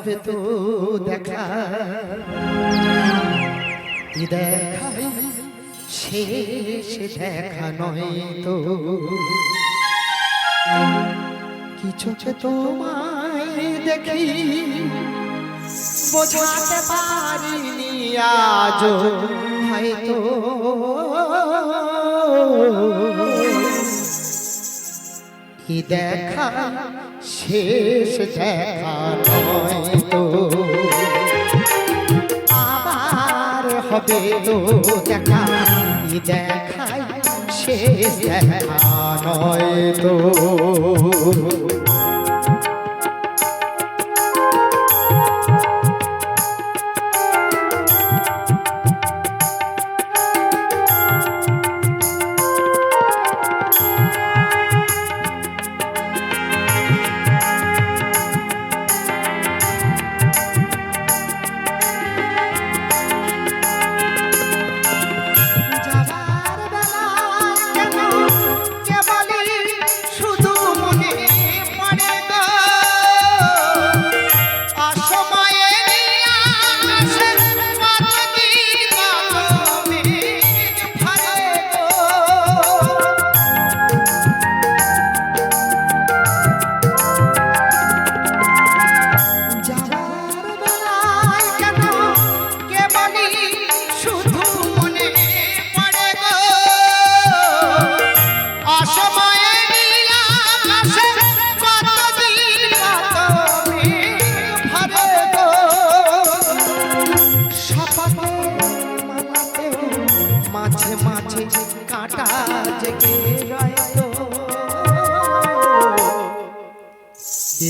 হবে তো দেখা। দেখা শেষ দেখা নয় তো। কিছু তোমায় দেখি, বোঝাতে পারিনি আজ হয়তো। কি দেখা শেষ দেখা নয় তো। আবার হবে তো দেখা দেখাই শেষ দেখা নয় তো।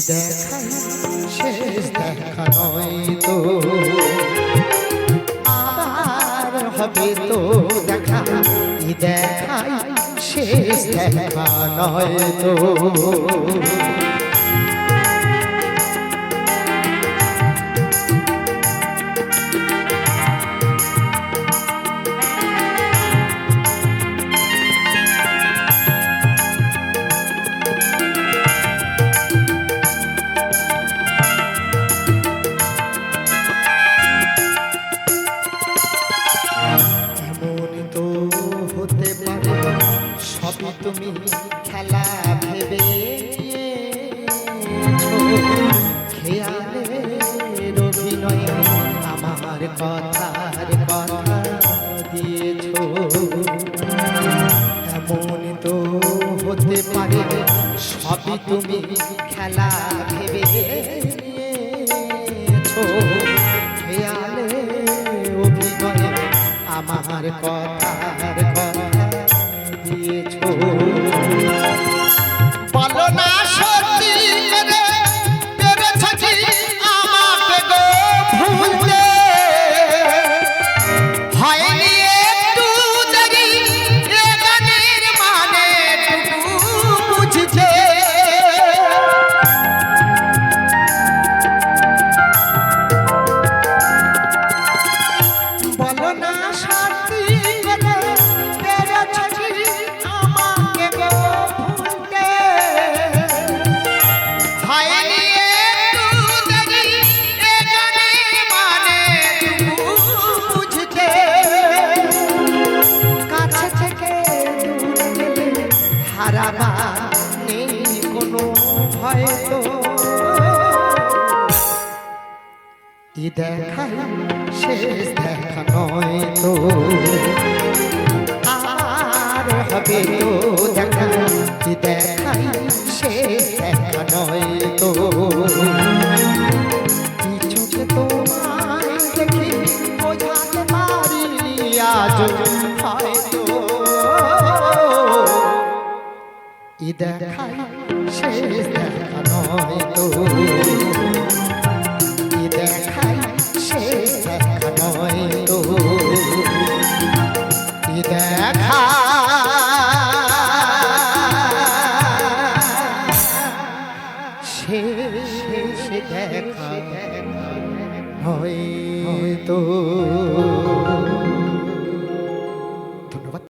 দেখাই শেষ দেখা নয় তো। আবার হবে তো দেখা দেখাই শেষ দেখা নয় তো। তুমি খেলা ভেবে খেয়ালের অভিনয় আমার কথার কথা দিয়েছ। এমন তো হতে পারে সবই তুমি খেলা ভেবে খেয়ালে অভিনয়ে আমার কথা দিয়েছ ই দেখাই শেষ দেখা নয় তো? আর হবে তো দেখা ই দেখাই শেষ দেখা নয় তো? কিছুকে শেষ দেখা নয় তো? শেষ দেখা হয়ে তো